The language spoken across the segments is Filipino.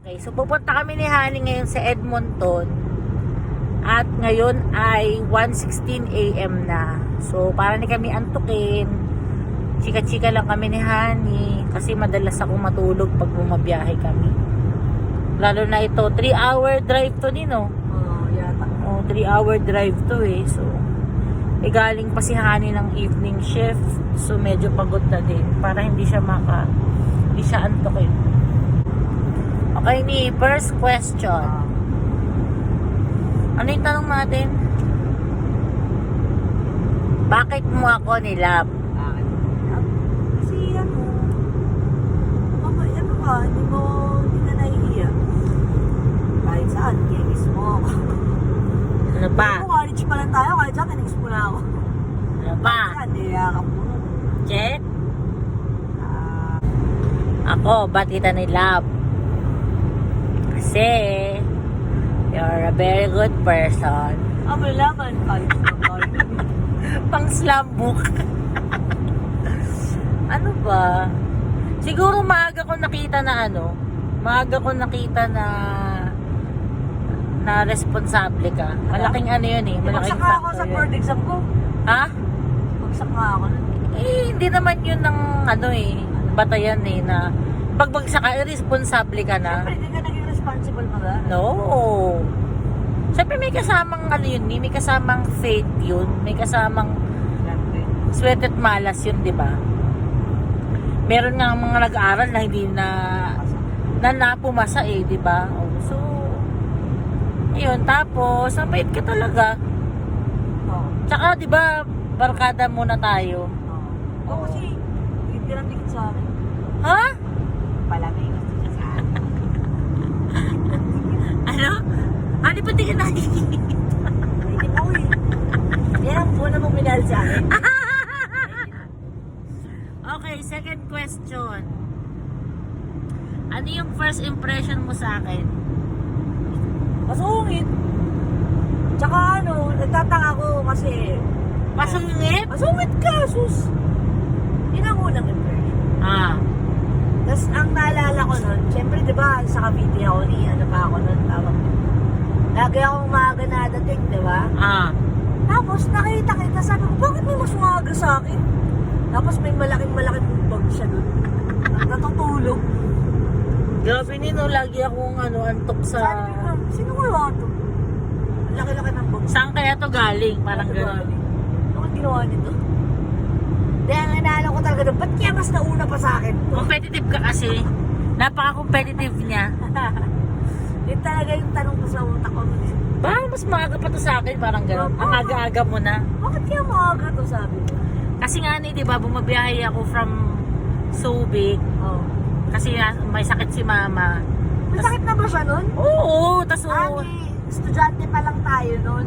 Okay, so pupunta kami ni Honey ngayon sa Edmonton. At ngayon ay 1.16 a.m. na. So, para ni kami antukin. Chika-chika lang kami ni Honey. Kasi madalas ako matulog pag bumabiyahe kami. Lalo na ito, 3 hour drive to din, oh. Oo, yata. Oh, 3 hour drive to eh. So, eh galing pa si Honey ng evening shift. So, medyo pagod na din. Para hindi siya maka, hindi siya antokin. Okay, ni first question. Ano yung tanong natin? Bakit mo ako nilab? Bakit? Kasi ano, mama, ano ka, hindi mo, hindi ka nahihiya. Kahit saan, kinis mo. Ano ba? Kung college pa lang tayo, kahit saan, kinis mo na ako. Ano ba? Saan, niyakap mo. Jet? Ah, Ako, ba't kita nilab? Kasi, you're a very good person. college pa tayo. pang slam book. ano ba? Siguro maaga ko nakita na ano, maaga ko nakita na na responsable ka. Malaking ano yun eh, malaking Bagsak nga ako sa board exam ko. Ha? Bagsak nga ako nun. Eh, hindi naman yun ng ano eh, batayan eh na pagbagsak ka, irresponsible ka na. Siyempre, hindi ka naging responsible pa ba? No. Siyempre may kasamang ano yun, may kasamang faith yun, may kasamang sweat at malas yun, di ba? Meron nga mga nag-aaral na hindi na na napumasa eh, di ba? Oh, So, ayun, tapos, ang bait ka talaga. Oo. Tsaka, di ba, barkada muna tayo. Oo. Oo, kasi, hindi lang dikit sa akin. Ha? Palamig kasi ka sa akin. Ano? Ba di ka nakikita? Hindi mo eh. Yan ang una mong minahal sa akin. okay, second question. Ano yung first impression mo sa akin? Masungit. Tsaka ano, nagtataka ko kasi, Masungit? masungit ka, sus. Yun ang unang impression. Ah. Tapos ang naalala ko nun, syempre di ba, sa Cavite ako ni, ano pa ako nun, tawag. Lagi akong maaga na dating, di ba? Ah. Tapos nakita kita, sabi ko, bakit may mas maaga sa akin? Tapos may malaking malaking bag siya dun. Natutulog. Grabe nino, lagi akong ano, antok sa... Sabi ko, sino kaya ito? Ang laki-laki ng bag. Saan kaya to galing? Parang gano'n. Ano ang ginawa nito? Kaya ang inaano ko talaga doon, ba't kaya mas nauna pa sa akin? Competitive ka kasi. Napaka-competitive niya. Yun talaga yung tanong ko sa utak ko. eh. Ba, mas maaga pa to sa akin. Parang gano'n. Ang aga-aga mo na. Bakit kaya maaga to sabi ko? Kasi nga ni, di ba, bumabiyahe ako from Subic. Oh. Kasi may sakit si mama. May sakit na ba siya nun? Oo, tas oo. Ani, estudyante pa lang tayo nun.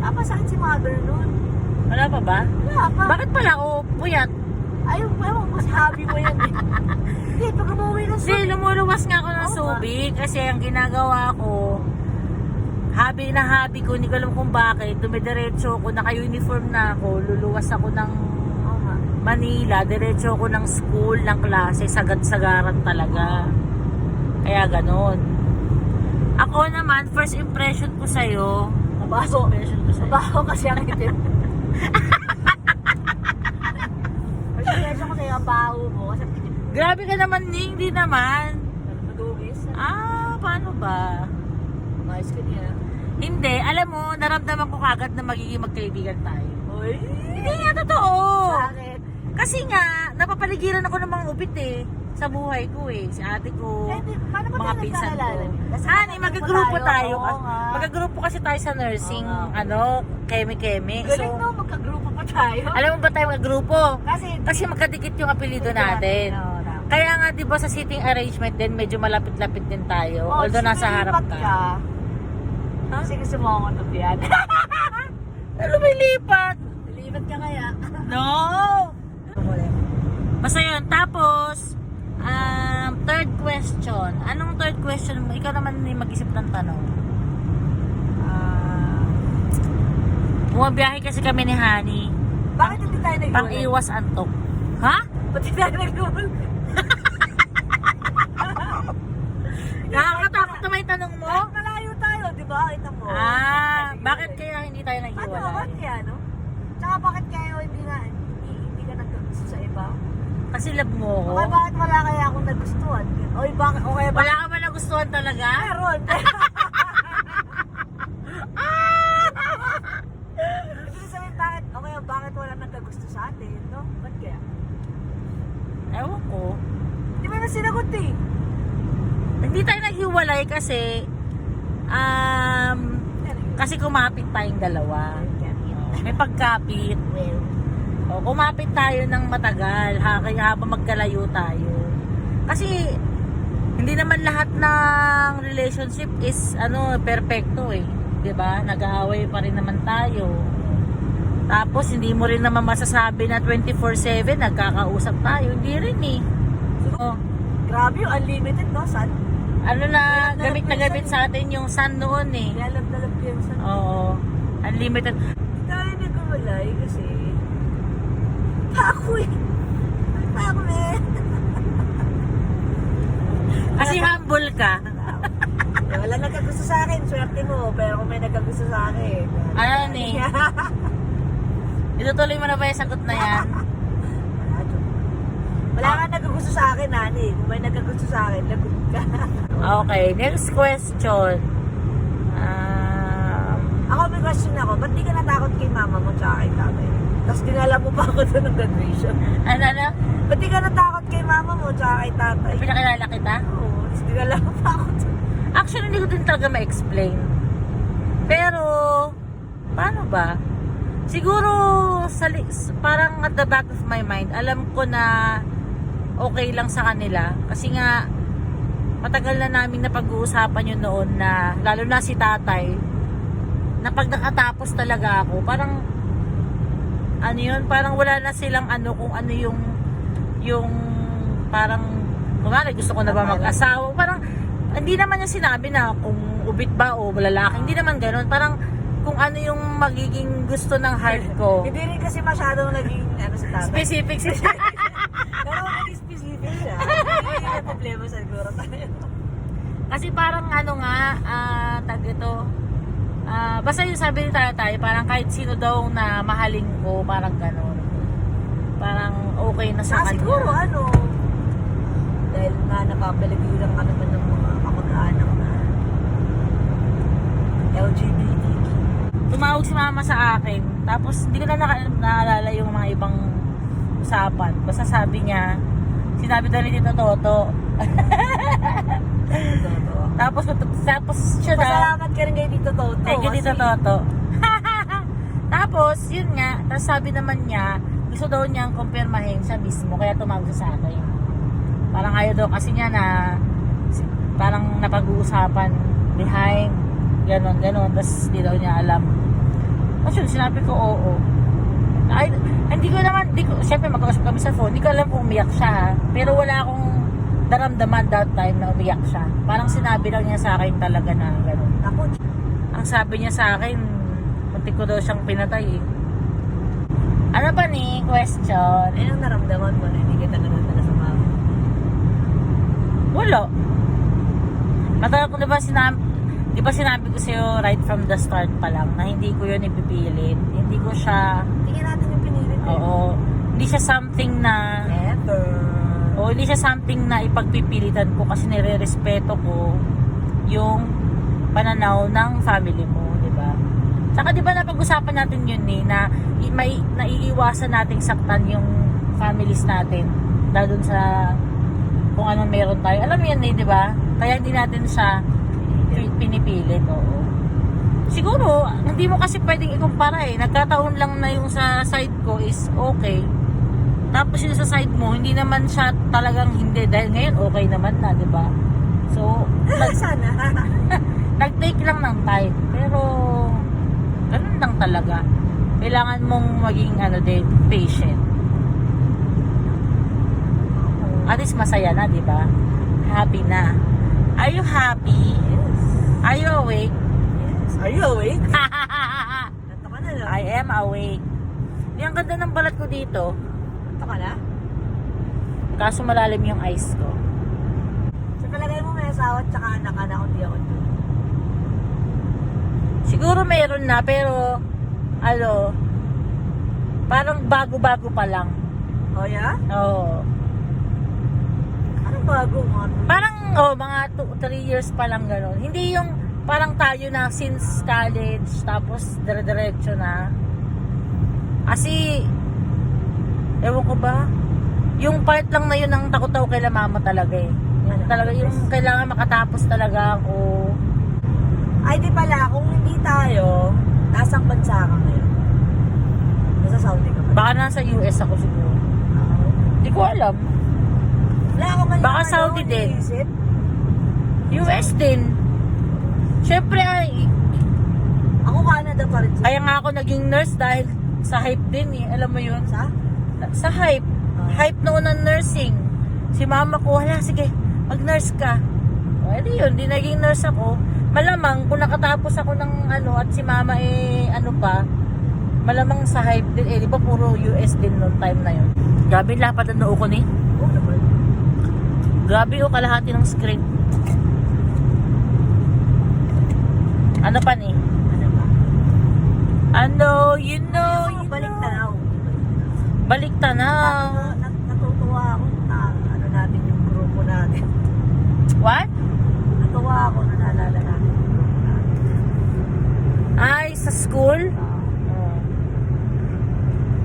Tapos sakit si mother nun. Wala pa ba? Wala pa. Bakit pala ako puyat? Ayaw, ewan ko, sabi mo yan eh. Hindi, pag umuwi ng Hindi, Subic, lumuluwas nga ako ng Oo. Subic kasi ang ginagawa ko, habi na habi ko, hindi ko alam kung bakit, dumidiretso ako, naka-uniform na ako, luluwas ako ng Oo nga. Manila, diretso ako ng school, ng klase, sagad-sagaran talaga. Kaya ganon. Ako naman, first impression ko sa'yo, Mabaho. impression ko sa'yo. Mabaho kasi ang itim. Mas presyo ko sa'yo, ang baho mo. Kasi. Grabe ka naman, Ning, hindi naman. Madugis. Ah, paano ba? Ayos ka niya. Hindi, alam mo, naramdaman ko kagad na magiging magkaibigan tayo. Uy! Hindi nga totoo. Bakit? Kasi nga, napapaligiran ako ng mga ubit eh. Sa buhay ko eh. Si ate ko, Eh, di- mga pinsan ko. Hani, magkagrupo magagrupo tayo. tayo. Magagrupo kasi tayo sa nursing, Oo nga. ano, keme-keme. Galing So, no, magkagrupo pa tayo. alam mo ba tayo magagrupo? Kasi, Kasi magkadikit yung apelido natin. Oo, tama. Kaya nga, di ba sa sitting arrangement din, medyo malapit-lapit din tayo. Oh, although nasa harap lipat ka. Ha? Kasi gusto mo akong tupian. Ano lumilipat? Lipat ka kaya. No! Basta yun. Tapos, Um, third question. Anong third question mo? Ikaw naman yung mag-isip ng tanong. Uh, Bumabiyahe kasi kami ni Hani. Bakit hindi tayo nag-iwan? Pang iwas antok. Ha? Pati tayo nag-iwan. Nakakatakot naman yung tanong mo. Kahit malayo tayo, di ba? Kita mo. Ah, bakit kaya hindi tayo nag-iwan? Ano, bakit kaya, no? Tsaka bakit kaya hindi, na, hindi, hindi ka nag sa iba? Kasi love mo ako. Okay, bakit wala kaya akong nagustuhan? Oy, bakit? Okay, Wala bakit? ka ba nagustuhan talaga? Meron. Ibig sabihin, bakit? Okay, bakit wala nagkagusto sa atin, no? Ba't kaya? Ewan ko. Di ba na sinagot eh? Hindi tayo naghiwalay kasi um, Ano kasi kumapit tayong dalawa. May pagkapit. Well, O, kumapit tayo ng matagal ha, kaya habang magkalayo tayo. Kasi hindi naman lahat ng relationship is ano perfecto eh. 'Di ba? Nag-aaway pa rin naman tayo. Tapos hindi mo rin naman masasabi na 24/7 nagkakausap tayo. Hindi rin eh. Oh, grabe yung unlimited, no? San? ano na gamit na gamit sa atin yung sun noon eh. Nilalab na lab ko yung san. Oo. Unlimited. Hindi tayo nagkawalay kasi eh. Ako eh. Kasi humble ka. Eh, wala nagkagusto sa akin, swerte mo. Pero kung may nagkagusto sa akin. Ano ni? Itutuloy mo na ba yung sagot na yan? Wala, ka nagkagusto sa akin, Nani. Kung may nagkagusto sa akin, lagot ka. Okay, next question. Um, ako may question ako, ba't di ka natakot kay mama mo tsaka kay tatay? Tapos dinala mo pa ako doon ng graduation. ano na? Ba't di ka natakot kay mama mo tsaka kay tatay? Pinakilala kita? Oo, tapos dinala mo pa ako doon. Actually, hindi ko din talaga ma-explain. Pero, paano ba? Siguro, sa, parang at the back of my mind, alam ko na okay lang sa kanila. Kasi nga, matagal na namin na pag-uusapan yun noon na, lalo na si tatay, na pag nakatapos talaga ako, parang, ano yun, parang wala na silang ano, kung ano yung, yung, parang, kumari gusto ko na ba mag-asawa, parang, hindi naman niya sinabi na kung ubit ba o lalaki, hindi naman ganun, parang, kung ano yung magiging gusto ng heart ko. Hindi rin kasi masyadong naging ano sa tatay. Specific siya. Pero naging specific siya. Hindi na problema siguro tayo. Kasi parang ano nga, ah, tag ito, ah, basta yung sabi ni tatay, parang kahit sino daw na mahalin ko, parang ganun. Parang okay na sa Ah, kanya. siguro ano, dahil nga napapaligiran ka naman ng mga kamag-anak na LGBTQ. Tumawag si mama sa akin, tapos hindi ko na naka- naalala yung mga ibang usapan. Basta sabi niya, sinabi daw ni Tito Toto. Tapos, tapos siya daw, Pasalamat ka rin kay Tito Toto. Thank you, Tito Toto. Tapos, yun nga, tapos sabi naman niya, gusto daw niyang kumpirmahin siya mismo, kaya tumawag siya sa akin. Parang ayaw daw kasi niya na, parang napag-uusapan behind, ganon, ganon, tapos hindi daw niya alam. Tapos yun, sinabi ko, oo. Ay, hindi ko naman, hindi ko, syempre magkausap kami sa phone, hindi ko alam kung umiyak siya. Pero wala akong daramdaman that time na umiyak siya. Parang sinabi lang niya sa akin talaga na gano'n. Ako, Ang sabi niya sa akin, muntik ko daw siyang pinatay eh. Ano ba ni question? anong naramdaman mo na hindi kita nanatala sa mama? Wala. Matagal ko diba sinabi, di ba sinabi ko sa'yo right from the start pa lang na hindi ko yun ipipilit. Hindi ko siya, Tingnan natin yung pinilit eh. oo, hindi siya something na, Never. O hindi siya something na ipagpipilitan ko kasi nire-respeto ko yung pananaw ng family mo, di ba? Saka di ba napag-usapan natin yun eh, na may naiiwasan nating saktan yung families natin dahil sa kung anong meron tayo. Alam mo yan eh, di ba? Kaya hindi natin siya pi- pinipilit, oo. Siguro, hindi mo kasi pwedeng ikumpara eh. Nagkataon lang na yung sa side ko is okay. Tapos yung sa side mo, hindi naman siya talagang hindi. Dahil ngayon, okay naman na, di ba? So, Sana. nag-take lang ng time. Pero, ganun lang talaga. Kailangan mong maging, ano din, patient. At least masaya na, di ba? Happy na. Are you happy? yes. Are you awake? Yes. Are you awake? Ka na? I am awake. Yung ganda ng balat ko dito. Nanto ka na? Kaso malalim yung eyes ko. Sa palagay mo may asawa at saka anak na kung di ako doon. Siguro meron na, pero, ano, parang bago-bago pa lang. Oh yeah? Oo. bago mga Parang, oh, mga 3 years pa lang gano'n. Hindi yung parang tayo na since college, tapos dire-diretso na. Kasi, ewan ko ba, yung part lang na yun ang takot ako kay mama talaga eh. Yung Ano? talaga, yung kailangan makatapos talaga ako. Ay, di pala, kung hindi tayo, nasang bansa ka ngayon. Nasa Saudi ka pa. Baka nasa US ako siguro. Hindi ko alam. Wala ako man Baka yung Saudi ano, din. iniisip. US din. Siyempre ay, Ako Canada pa rin. kaya nga ako naging nurse dahil sa hype din eh. Alam mo yun? Sa? Sa hype. Ah. Hype noon ng nursing. Si mama ko, hala sige, mag-nurse ka. O, edi yun, di naging nurse ako. Malamang, kung nakatapos ako ng ano, at si mama eh, ano pa, malamang sa hype din, eh, di ba puro US din noon time na yun. Grabe, lapad ang noo ko ni. Grabe o, kalahati ng screen. Ano pa ni? Ano ba? Ano, you know, you Balik know. tanaw. Balik tanaw. Nat- Natutuwa ako na ano natin yung grupo natin. What? Natuwa ako na naalala natin yung grupo natin. Ay, sa school? Ah,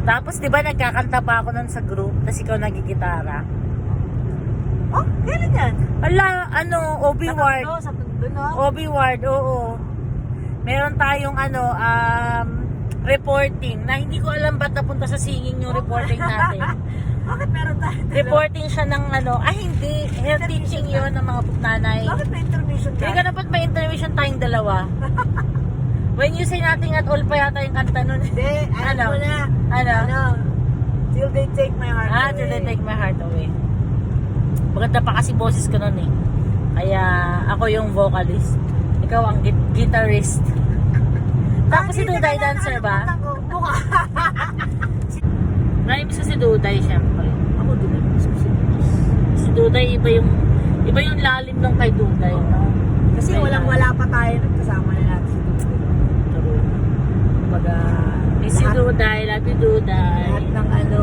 Tapos, di ba, nagkakanta pa ako nun sa group, tapos ikaw nagigitara. oh, kailan yan? Ala, ano, Obi Ward. Sa sa doon no? Obi Ward, oo. Meron tayong, ano, um, reporting, na hindi ko alam ba't napunta sa singing yung reporting natin. Bakit meron tayo? reporting siya ng, ano, ah, hindi, health teaching yon ng mga nanay. Bakit may intermission Hindi ka dapat may intervention tayong dalawa. When you say nothing at all pa yata yung kanta nun. Hindi, Ano? na. Ano? Ano? Till they take my heart Ah, away. till they take my heart away. Maganda pa kasi boses ko nun eh. Kaya ako yung vocalist. Ikaw ang git- guitarist. Tapos si Duday dancer ba? Mukha. Naimis ko si Duday syempre. Ako din. Si Duday iba yung iba yung lalim nung kay Duday. No? Kasi Kaya- walang wala pa tayo nun kasama na natin si Duday. Kumbaga, Eh, si Duday, love you Duday. lahat ng ano,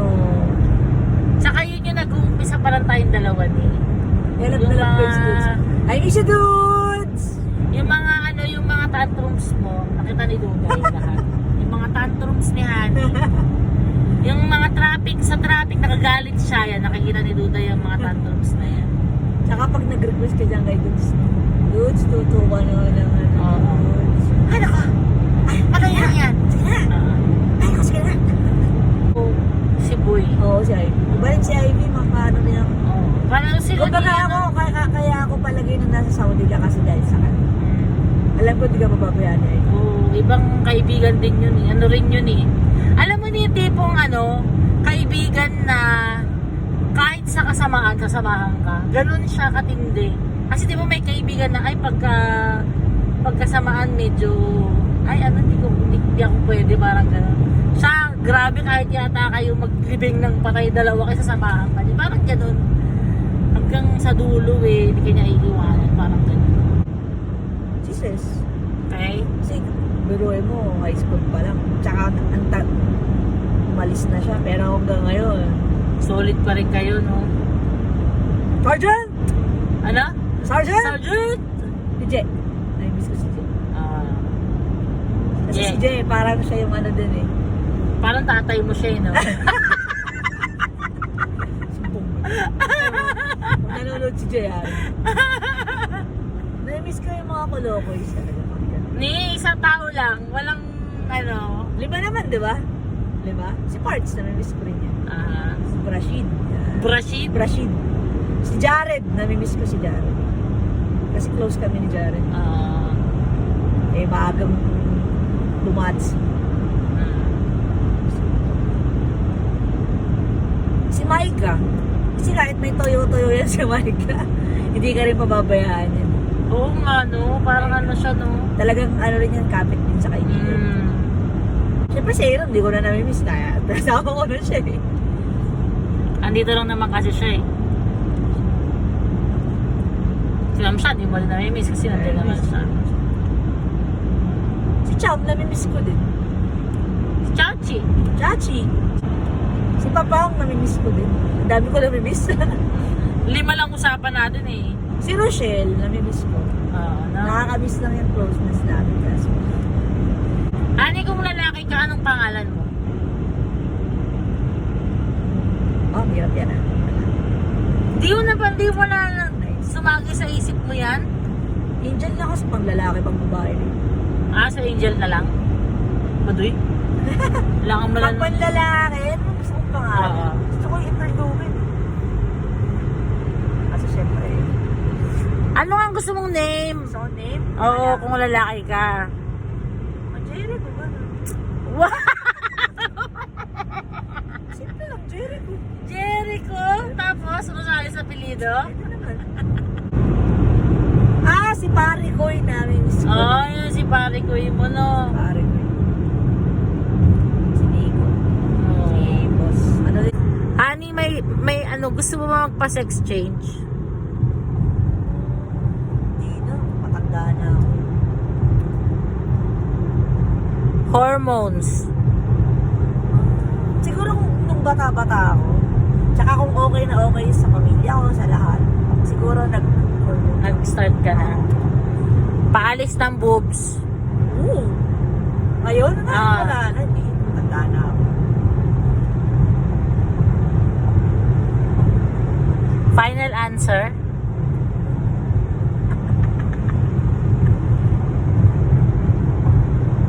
Tsaka yun yung nag-uumpisa pa lang tayong dalawa ni. ang Yung dalang mga- first goods. I miss you, dudes! Yung mga yung mga tantrums mo, nakita ni Duday lahat. Yung mga tantrums ni Hani. yung mga traffic, sa traffic, nakagalit siya yan. Nakikita ni Duday yung mga tantrums na yan. Tsaka pag nag-request ka dyan kay dudes, dudes, tutuwa naman ng ano, Oo. Ano ka? Ay, ano yan yan? Sige na! Ay, ako, sige na! Oh, si Boy. Oo, si Ivy. Rin si Ivy, makano niya. Oh. Parang sila Kumbaga ni- ako, kaya, kaya ako palagay na nasa Saudi ka kasi dahil ko, di ka mababayaan Ivy. Oh, ibang kaibigan din yun eh. Ano rin yun eh. Alam mo ni tipong ano, kaibigan na kahit sa kasamaan, kasamahan ka. Ganun siya katindi. Kasi di ba may kaibigan na ay pagka pagkasamaan medyo ay ano hindi ko hindi ako pwede parang ganun. Siya grabe kahit yata kayo maglibing ng patay dalawa kayo sasamahan ka niya. Parang ganun. Hanggang sa dulo eh, hindi kanya iiwanan. Parang ganun. Sis. Okay? Kasi, biruin mo, high school pa lang. Tsaka, ang ta- umalis na siya. Pero hanggang ngayon, Solid pa rin kayo, no? Sergeant! Ano? Sergeant! Sergeant! Si Jay. Nai-miss ko si Jay. Ah, Kasi Yeah. si Jay, parang siya yung ano din eh. parang tatay mo siya, eh, no? Sumpong. Kung nanonood si Jay, ha? Yung mga kolokoys talaga. Ni isang tao lang, walang ano, Lima naman, di ba? Lima? Si Parts, nami-miss ko rin yan. ah, Si Brashid. Yan. Brashid. Brashid. Si Jared, nami-miss ko si Jared. Kasi close kami ni Jared. Ah, Eh, maagang lumats. mm. Si Maika. Kasi kahit may toyo-toyo yan si Maika, hindi ka rin pababayaan yan. Oo nga, no? Parang ano siya, no? Talagang ano rin yan, kapit din sa kaibigan. Mm. Siyempre si Aaron, hindi ko na nami-miss kaya. Kasama ko na siya eh. Andito lang naman kasi siya, eh. Si Ma'am siya, hindi mo rin nami-miss kasi nandun naman siya. Si Cham, nami-miss ko din. Si Chachi. Chachi. Si Papang, nami-miss ko din. Ang dami ko nami-miss. Lima lang usapan natin eh. Si Rochelle, namimiss ko. Oo, no? Nakakamiss lang yung closeness namin. Kasi, Ani, kung lalaki ka, anong pangalan mo? oh, hirap yan ah. Di mo na ba, di mo na sumagi sa isip mo yan? Angel na kasi pang lalaki, pang babae. Ah, sa Angel na lang? Madoy? Kailangan mo lang. Pag panlalaki, ano gusto kong pangalan? Oo. Gusto ko i-interlumin. Kasi syempre, Ano ang gusto mong name? so name? Oo, kung lalaki ka. Oh, Jericho ba? Wow! Simple lang, Jericho. Jericho! Tapos, ano sa sa apelido? Ito naman. ah, si pare ko yung namin. Oo, oh, yun si pare ko mo, no? Pare ko yun. Si Nico. Si boss. Ano din? Ani, may, may ano, gusto mo magpa-sex change? Hindi na. Matanda na ako. Hormones. Siguro kung nung bata-bata ako, tsaka kung okay na okay sa pamilya ko, sa lahat, siguro nag Nag-start ka na. Paalis ng boobs. Oo. Ngayon, na, Ah. wala na. Hindi. Matanda na ako. Final answer?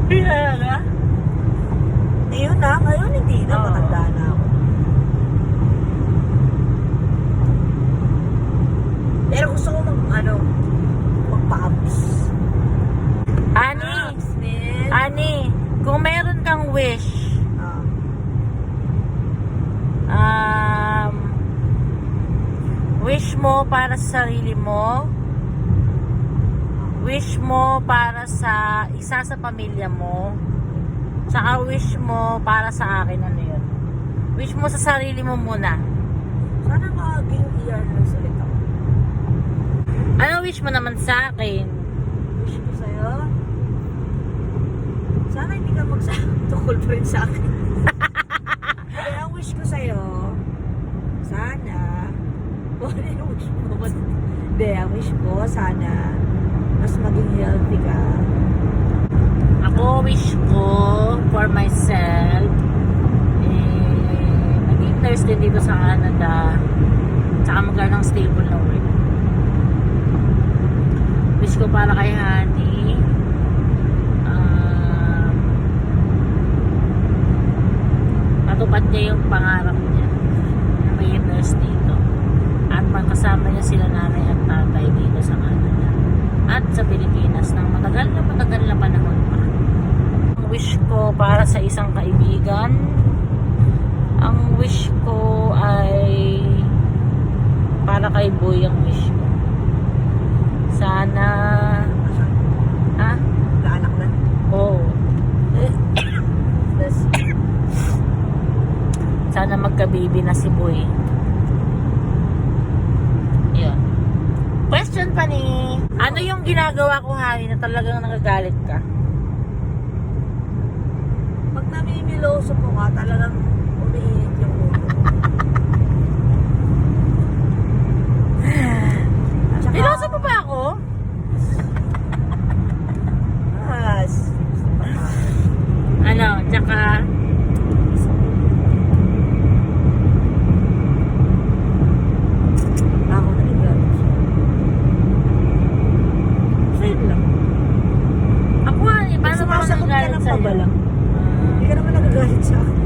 Pinala? Na, ngayon hindi na. Oo. Matanda na ako. Pero gusto ko mag, ano, magpa-abs. Ani, Abs, man. Ani, kung meron kang wish, Ah. um, wish mo para sa sarili mo, wish mo para sa isa sa pamilya mo, tsaka wish mo para sa akin, ano yun? Wish mo sa sarili mo muna. sana maging ER nurse ulit ako. Ano wish mo naman sa akin? Wish ko sa'yo, sana hindi ka magsatukol pa rin sa akin. Kaya ang wish ko sa'yo, sana, kung ano yung wish mo, hindi, ang wish ko, sana, mas maging healthy ka. Ako wish ko for myself, eh, maging din dito sa Canada, tsaka magkaroon ng stable na work. Wish ko para kay Honey, um, matupad niya yung pangarap niya na may nurse dito. At magkasama niya sila nanay at tatay dito sa Canada. At sa Pilipinas ng matagal na matagal na panahon pa. Ang wish ko para sa isang kaibigan, ang wish ko ay para kay Boy ang wish ko. Sana, ah, Kaanak na. oh, Tapos, sana magka-baby na si Boy. Yun. Question pa ni, ano yung ginagawa ko, Hani, na talagang nagagalit ka? Namimiloso ko ka, talagang umiinit yung ulo ko. At saka- Piloso mo ba ako? Yes. Ano, tsaka, Ako naligalit siya. Sa'yo lang. ako Hani, paano ba ako Sumasagot ka nagagalit ng sa'yo? pabalang. Ah, Hindi ka naman